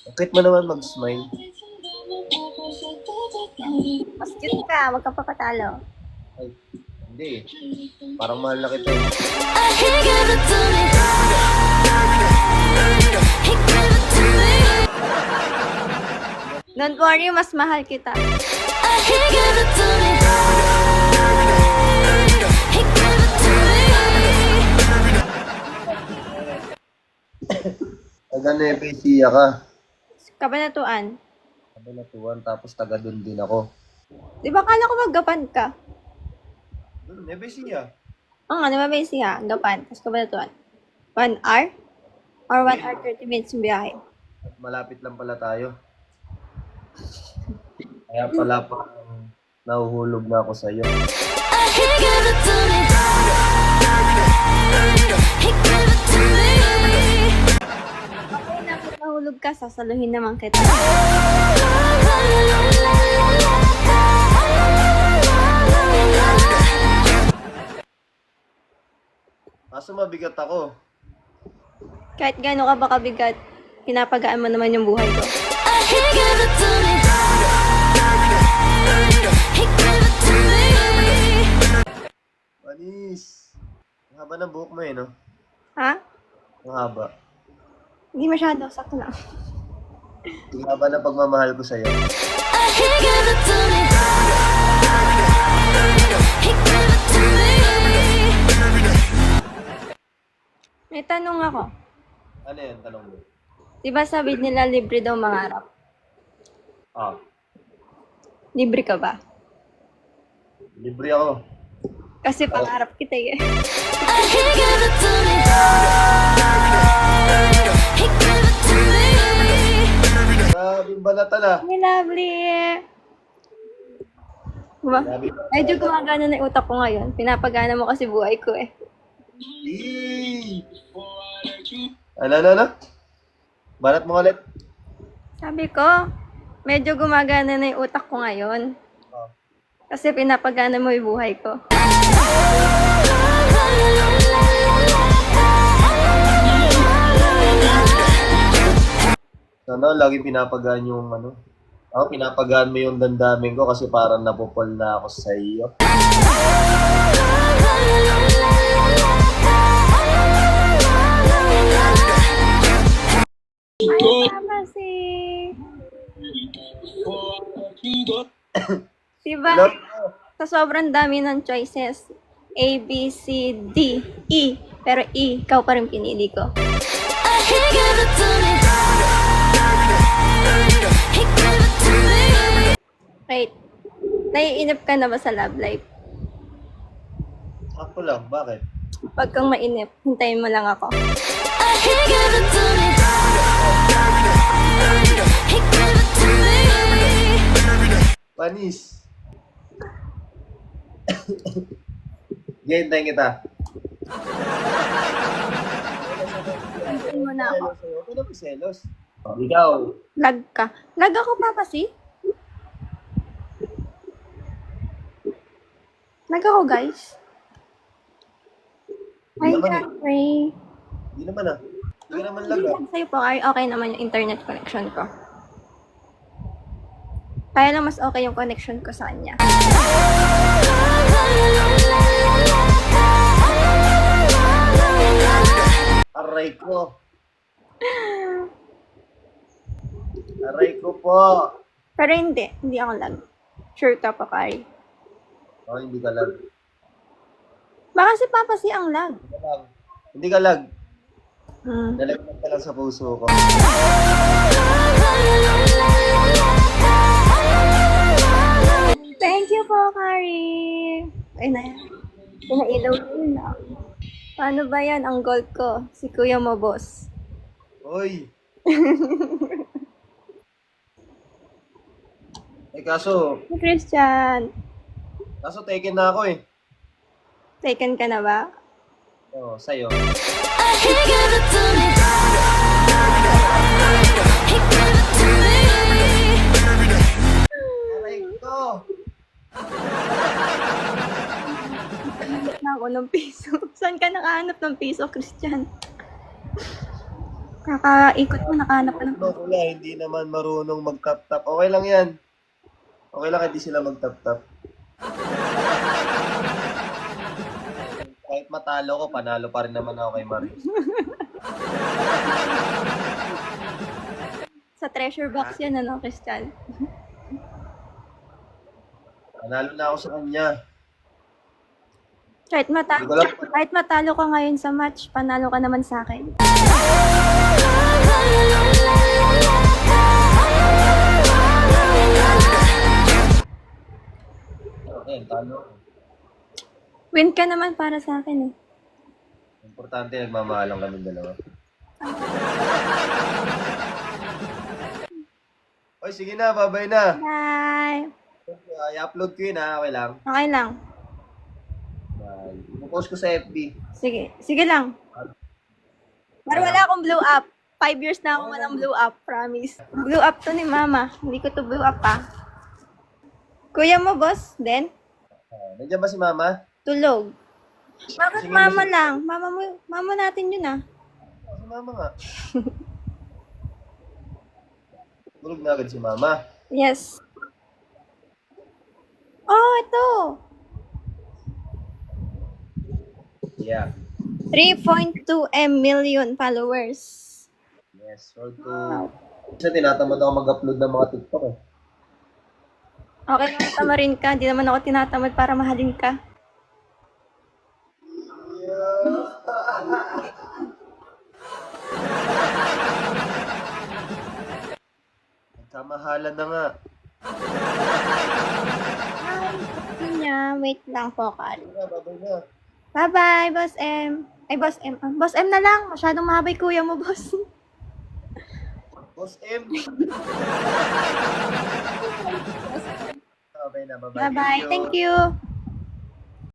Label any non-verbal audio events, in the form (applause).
Bakit mo naman mag-smile? Mas cute ka, wag ka papatalo. Ay, hindi. Parang mahal na kita eh. Don't worry, mas mahal kita. Taga Nueva Ecija ka. Kabanatuan. Kabanatuan, tapos taga doon din ako. Di ba kala ko maggapan ka? Hmm, Nueva Ecija. Oo nga, naman ba siya? Gapan, tapos kabanatuan. One hour? Or one hour 30 minutes yung biyahe? At malapit lang pala tayo. Kaya pala pa nahuhulog na ako sa'yo. Okay ka, sasaluhin naman kita. Kaso mabigat ako. Kahit gano'n ka ba kabigat, pinapagaan mo naman yung buhay ko. Manis. Ang haba ng buhok mo eh, no? Ha? Ang haba. Hindi masyado, sakto lang. Ang haba ng pagmamahal ko sa'yo. May tanong ako. Ano yan, tanong mo? Di ba sabi nila libre daw mangarap? Ah, Libre ka ba? libre ako. Kasi pangarap kita eh. Grabe ba na tala? Ay, lovely! Diba? Ba? Medyo gumagana na yung utak ko ngayon. Pinapagana mo kasi buhay ko eh. Eee! Ano, ano, ano? Banat mo ulit? Sabi ko, medyo gumagana na yung utak ko ngayon. Oh. Kasi pinapagana mo yung buhay ko. Sana lagi pinapagaan yung ano. Ako, pinapagaan mo yung damdamin ko kasi parang napupol na ako sa iyo. Ay, tama si... diba? Hello? Sa sobrang dami ng choices, A, B, C, D, E. Pero E, ikaw pa rin pinili ko. Wait, naiinip ka na ba sa love life? Ako lang, bakit? Pag kang mainip, hintayin mo lang ako. Panis. (laughs) Hintayin kita. Hintayin mo na ako. Selos, Ako na may selos. Ikaw, Lag ka. Lag ako, Papa, si? Lag ako, guys. Ay, Hindi naman eh. Ray. Hindi naman ah. Hindi naman laga. Sa'yo po, ay okay naman yung internet connection ko. Kaya lang mas okay yung connection ko sa kanya. Aray ko. Aray ko po. Pero hindi. Hindi ako lag. Sure ka pa, Kari. Oh, hindi ka lag. Baka si Papa si ang lag. Hindi ka lag. Hindi ka lag. Hmm. Ka lang sa puso ko. Thank you po, Kari. Ay na yan. Pinailaw yun ah. Paano ba yan ang gold ko? Si Kuya mo, boss. Hoy! (laughs) eh kaso, Christian. kaso taken na ako eh. Taken ka na ba? Oo, sa'yo. Aray ko! na ako ng piso. (laughs) Saan ka nakahanap ng piso, Christian? Kakaikot mo, nakahanap ka ng... Ano hindi naman marunong mag-tap-tap. Okay lang yan. Okay lang hindi sila mag-tap-tap. (laughs) Kahit matalo ko, panalo pa rin naman ako kay Marie. Sa treasure box yan, ano, Crystal? Panalo na ako sa kanya. Kahit, mata Hindi ko lang- kahit matalo ka ngayon sa match, panalo ka naman sa akin. (laughs) Okay, talo. Win ka naman para sa akin eh. Importante, nagmamahalang kami dalawa. (laughs) Oy, sige na, babay na. Bye! Uh, i-upload ko yun ha, okay lang. Okay lang. Bye. Ipopost ko sa FB. Sige. Sige lang. Pero wala akong blow up. Five years na akong walang blow up. Promise. Blow up to ni mama. Hindi ko to blow up pa. Kuya mo, boss? Then? Uh, nandiyan ba si mama? Tulog. Bakit Sige, mama sige. lang? Mama mo, mama natin yun ah. Oh, si mama nga. (laughs) Tulog na agad si mama. Yes. Oh, ito. Yeah. 3.2M million followers. Yes, or to... Kasi tinatamad ako mag-upload ng mga TikTok eh. Okay lang tamarin ka. Hindi naman ako tinatamad para mahalin ka. Nagkamahalan na nga. Ay, niya. Wait lang po, Kari. Sige na, babay na. Bye-bye, Boss M. Ay, Boss M. Ah, Boss M na lang. Masyadong mahabay kuya mo, Boss. Boss M. (laughs) babay na, babay. Bye-bye. Thank you.